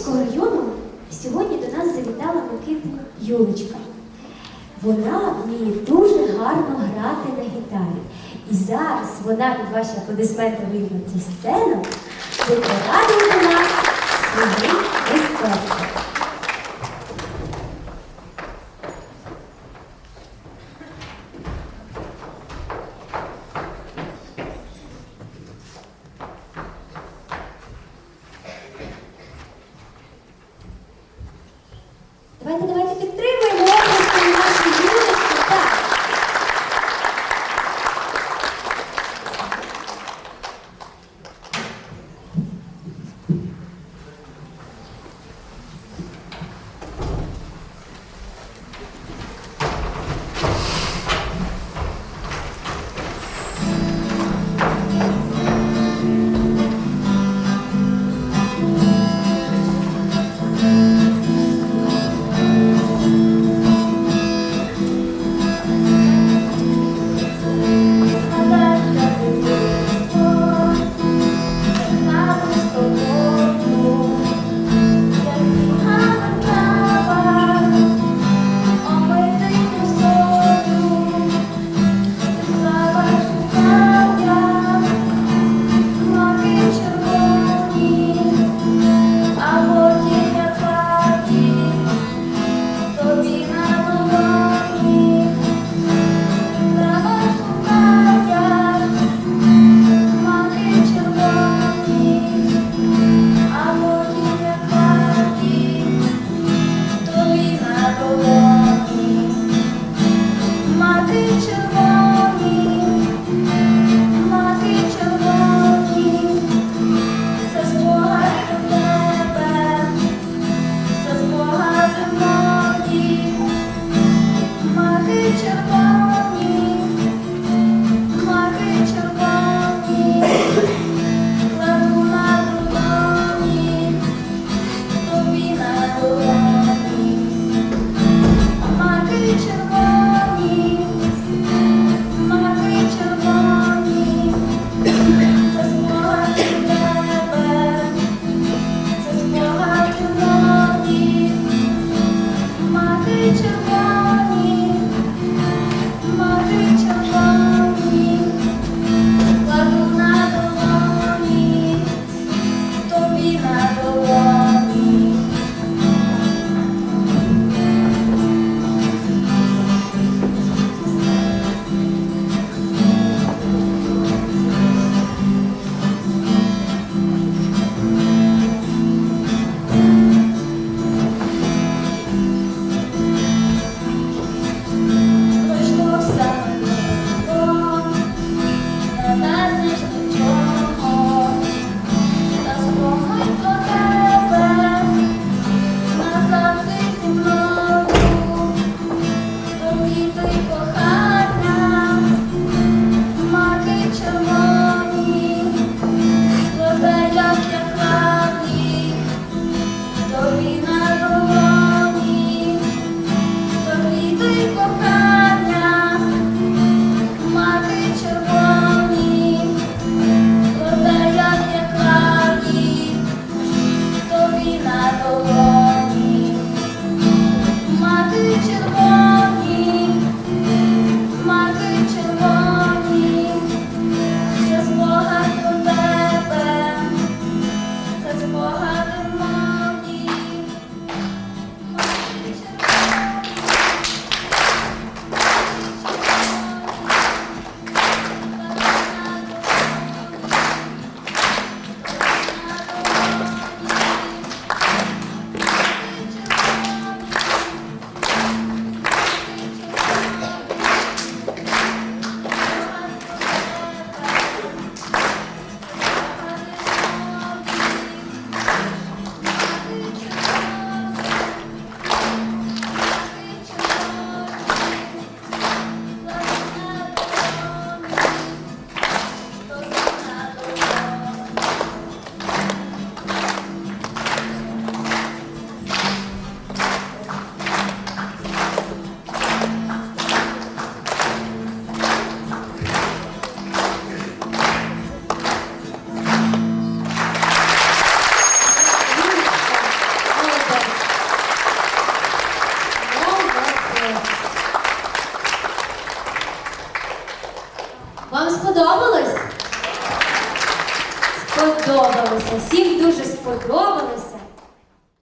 Вінницького району сьогодні до нас завітала Микитина Юлечка. Вона вміє дуже гарно грати на гітарі. І зараз вона під ваші аплодисменти вийде цю сцену, викладає до нас своїм мистецтвом. Вам сподобалось? Сподобалося. Всім дуже сподобалось.